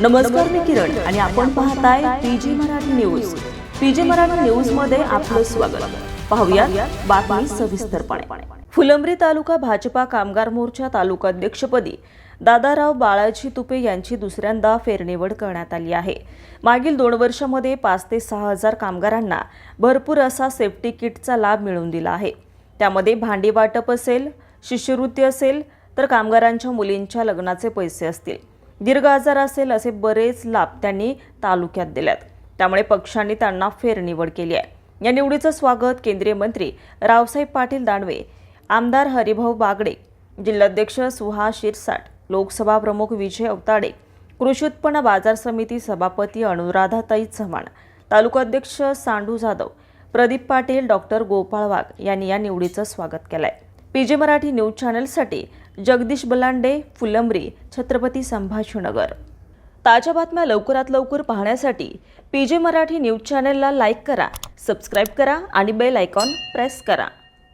नमस्कार मी किरण आणि आपण पाहताय PG Marathi news. PG Marathi न्यूजमध्ये आपलं स्वागत. पाहूया बातमी सविस्तरपणे. फुलंब्री तालुका भाजपा कामगार मोर्चा तालुकाध्यक्षपदी दादाराव बाळाजी तुपे यांची दुसऱ्यांदा फेरनिवड करण्यात आली आहे. मागील दोन वर्षामध्ये पाच ते सहा हजार कामगारांना भरपूर असा सेफ्टी किटचा लाभ मिळवून दिला आहे. त्यामध्ये भांडी वाटप असेल शिष्यवृत्ती असेल तर कामगारांच्या मुलींच्या लग्नाचे पैसे असतील. दीर्घ आजार असेल असे बरेच लाभ त्यांनी तालुक्यात दिल्यात त्यामुळे पक्षांनी त्यांना फेरनिवड केली आहे. या निवडीचं स्वागत केंद्रीय मंत्री रावसाहेब पाटील दानवे आमदार हरिभाऊ बागडे जिल्हाध्यक्ष सुहास शिरसाट लोकसभा प्रमुख विजय अवताडे कृषी उत्पन्न बाजार समिती सभापती अनुराधाताई चव्हाण तालुकाध्यक्ष सांडू जाधव प्रदीप पाटील डॉक्टर गोपाळ वाघ यांनी या निवडीचं स्वागत केलंय. पीजे मराठी न्यूज चॅनलसाठी जगदीश बलांडे फुलंब्री छत्रपती संभाजीनगर. ताज्या बातम्या लवकरात लवकर पाहण्यासाठी पी जे मराठी न्यूज चॅनलला लाईक करा सबस्क्राईब करा आणि बेल आयकॉन प्रेस करा.